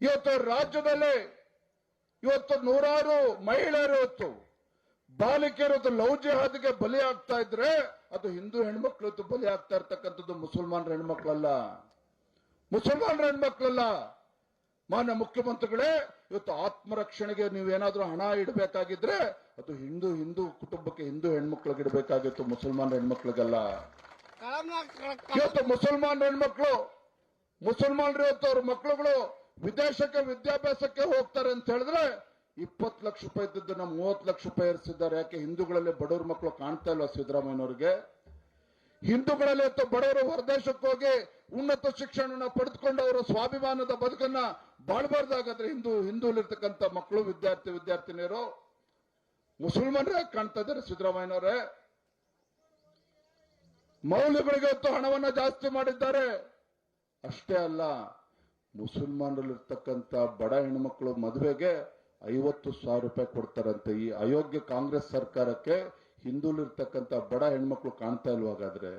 ಇವತ್ತು ರಾಜ್ಯದಲ್ಲಿ ಇವತ್ತು ನೂರಾರು ಮಹಿಳೆಯರು ಇವತ್ತು ಬಾಲಿಕೆಯರು ಲವ್ ಜಿಹಾದ್ಗೆ ಬಲಿ ಆಗ್ತಾ ಇದ್ರೆ ಅದು ಹಿಂದೂ ಹೆಣ್ಮಕ್ಳು ಇವತ್ತು ಬಲಿ ಆಗ್ತಾ ಇರ್ತಕ್ಕಂಥದ್ದು ಮುಸಲ್ಮಾನರ ಹೆಣ್ಮಕ್ಳಲ್ಲ. ಮುಸಲ್ಮಾನರ ಹೆಣ್ಮಕ್ಳಲ್ಲ. ಮಾನ್ಯ ಮುಖ್ಯಮಂತ್ರಿಗಳೇ ಇವತ್ತು ಆತ್ಮರಕ್ಷಣೆಗೆ ನೀವೇನಾದ್ರೂ ಹಣ ಇಡಬೇಕಾಗಿದ್ರೆ ಅದು ಹಿಂದೂ ಹಿಂದೂ ಕುಟುಂಬಕ್ಕೆ ಹಿಂದೂ ಹೆಣ್ಮಕ್ಳಿಗೆ ಇಡಬೇಕಾಗಿತ್ತು ಮುಸಲ್ಮಾನ ಹೆಣ್ಮಕ್ಳಿಗೆಲ್ಲ. ಇವತ್ತು ಮುಸಲ್ಮಾನ ಹೆಣ್ಮಕ್ಳು ಮುಸಲ್ಮಾನರು ಇವತ್ತು ಅವ್ರ ಮಕ್ಳುಗಳು ವಿದೇಶಕ್ಕೆ, ವಿದ್ಯಾಭ್ಯಾಸಕ್ಕೆ ಹೋಗ್ತಾರೆ ಅಂತ ಹೇಳಿದ್ರೆ ಇಪ್ಪತ್ತು ಲಕ್ಷ ರೂಪಾಯಿ ಇದ್ದದ್ದನ್ನ ಮೂವತ್ತು ಲಕ್ಷ ರೂಪಾಯಿ ಏರಿಸಿದ್ದಾರೆ. ಯಾಕೆ? ಹಿಂದೂಗಳಲ್ಲಿ ಬಡವ್ರ ಮಕ್ಕಳು ಕಾಣ್ತಾ ಇಲ್ವಾ ಸಿದ್ದರಾಮಯ್ಯನವ್ರಿಗೆ. ಹಿಂದೂಗಳಲ್ಲಿ ಅಥವಾ ಬಡವರು ಹೊರದೇಶಕ್ಕೆ ಹೋಗಿ ಉನ್ನತ ಶಿಕ್ಷಣ ಪಡೆದುಕೊಂಡು ಅವರ ಸ್ವಾಭಿಮಾನದ ಬದುಕನ್ನ ಬಾಳ್ಬಾರ್ದಾಗಾದ್ರೆ ಹಿಂದೂ, ಹಿಂದೂಲಿರ್ತಕ್ಕಂಥ ಮಕ್ಕಳು, ವಿದ್ಯಾರ್ಥಿ, ವಿದ್ಯಾರ್ಥಿನಿಯರು ಮುಸಲ್ಮಾನರೇ ಕಾಣ್ತಾ ಇದ್ದಾರೆ ಸಿದ್ದರಾಮಯ್ಯನವರೇ. ಮೌಲ್ಯಗಳಿಗೆ ಹೊತ್ತು ಹಣವನ್ನ ಜಾಸ್ತಿ ಮಾಡಿದ್ದಾರೆ. ಅಷ್ಟೇ ಅಲ್ಲ. ಮುಸಲ್ಮಾನರಲ್ಲಿರ್ತಕ್ಕಂಥ ಬಡ ಹೆಣ್ಮಕ್ಳು ಮದುವೆಗೆ ಐವತ್ತು ಸಾವಿರ ರೂಪಾಯಿ ಕೊಡ್ತಾರಂತೆ. ಈ ಅಯೋಗ್ಯ ಕಾಂಗ್ರೆಸ್ ಸರ್ಕಾರಕ್ಕೆ ಹಿಂದೂಲಿರ್ತಕ್ಕಂಥ ಬಡ ಹೆಣ್ಮಕ್ಳು ಕಾಣ್ತಾ ಇಲ್ವಾಗಾದ್ರೆ?